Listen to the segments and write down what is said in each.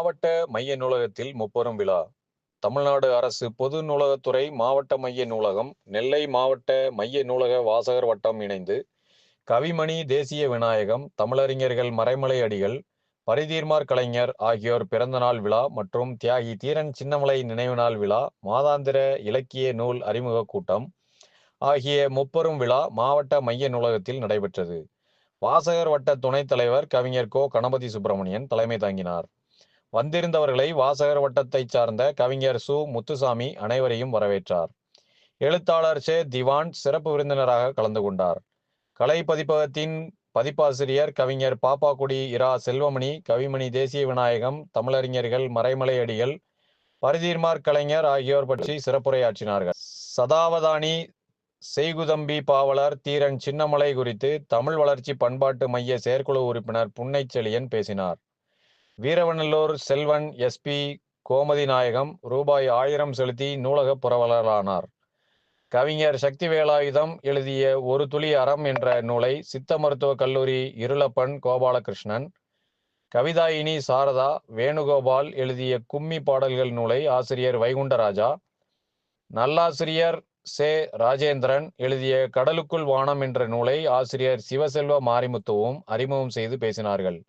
மாவட்ட மைய நூலகத்தில் முப்பெரும் விழா. தமிழ்நாடு அரசு பொது நூலகத்துறை மாவட்ட மைய நூலகம் நெல்லை மாவட்ட மைய நூலக வாசகர் வட்டம் இணைந்து கவிமணி தேசிய விநாயகம் தமிழறிஞர்கள் மறைமலை அடிகள் பரிதீர்மார் கலைஞர் ஆகியோர் பிறந்தநாள் விழா மற்றும் தியாகி தீரன் சின்னமலை நினைவு நாள் விழா மாதாந்திர இலக்கிய நூல் அறிமுக கூட்டம் ஆகிய முப்பெரும் விழா மாவட்ட மைய நூலகத்தில் நடைபெற்றது. வாசகர் வட்ட துணைத் தலைவர் கவிஞர் கோ. கணபதி சுப்பிரமணியன் தலைமை தாங்கினார். வந்திருந்தவர்களை வாசகர் வட்டத்தைச் சார்ந்த கவிஞர் சு. முத்துசாமி அனைவரையும் வரவேற்றார். எழுத்தாளர் சே. திவான் சிறப்பு விருந்தினராக கலந்து கொண்டார். கலை பதிப்பகத்தின் பதிப்பாசிரியர் கவிஞர் பாப்பாக்குடி இரா. செல்வமணி கவிமணி தேசிய விநாயகம் தமிழறிஞர்கள் மறைமலை அடிகள் பரிதீர்மார் கலைஞர் ஆகியோர் பற்றி சிறப்புரையாற்றினார்கள். சதாவதானி செய்குதம்பி பாவலர் தீரன் சின்னமலை குறித்து தமிழ் வளர்ச்சி பண்பாட்டு மைய செயற்குழு உறுப்பினர் புன்னைச்செழியன் பேசினார். வீரவநல்லூர் செல்வன் எஸ்பி கோமதி நாயகம் ரூபாய் ஆயிரம் செலுத்தி நூலக புரவலரானார். கவிஞர் சக்தி வேலாயுதம் எழுதிய ஒரு துளி அறம் என்ற நூலை சித்த மருத்துவக் கல்லூரி இருளப்பன் கோபாலகிருஷ்ணன் கவிதாயினி சாரதா வேணுகோபால் எழுதிய கும்மி பாடல்கள் நூலை ஆசிரியர் வைகுண்டராஜா நல்லாசிரியர் சே ராஜேந்திரன் எழுதிய கடலுக்குள் வானம் என்ற நூலை ஆசிரியர் சிவசெல்வ மாரிமுத்துவும் அறிமுகம் செய்து பேசினார்கள்.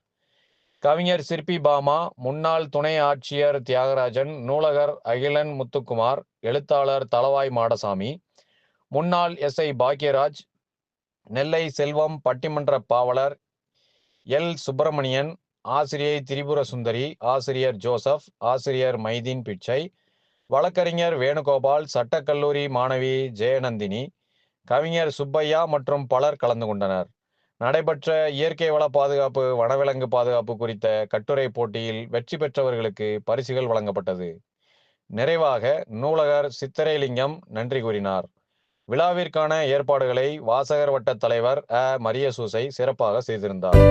கவிஞர் சிற்பி பாமா முன்னாள் துணை ஆட்சியர் தியாகராஜன் நூலகர் அகிலன் முத்துக்குமார் எழுத்தாளர் தளவாய் மாடசாமி முன்னாள் எஸ்ஐ பாக்யராஜ் நெல்லை செல்வம் பட்டிமன்ற பாவலர் எல் சுப்பிரமணியன் ஆசிரியை திரிபுர சுந்தரி ஆசிரியர் ஜோசப் ஆசிரியர் மைதீன் பிச்சை வழக்கறிஞர் வேணுகோபால் சட்டக்கல்லூரி மாணவி ஜெயநந்தினி கவிஞர் சுப்பையா மற்றும் பலர் கலந்து கொண்டனர். நடைபெற்ற இயற்கை வள பாதுகாப்பு வனவிலங்கு பாதுகாப்பு குறித்த கட்டுரை போட்டியில் வெற்றி பெற்றவர்களுக்கு பரிசுகள் வழங்கப்பட்டது. நிறைவாக நூலகர் சித்திரைலிங்கம் நன்றி கூறினார். விழாவிற்கான ஏற்பாடுகளை வாசகர் வட்ட தலைவர் அ. மரியசூசை சிறப்பாக செய்திருந்தார்.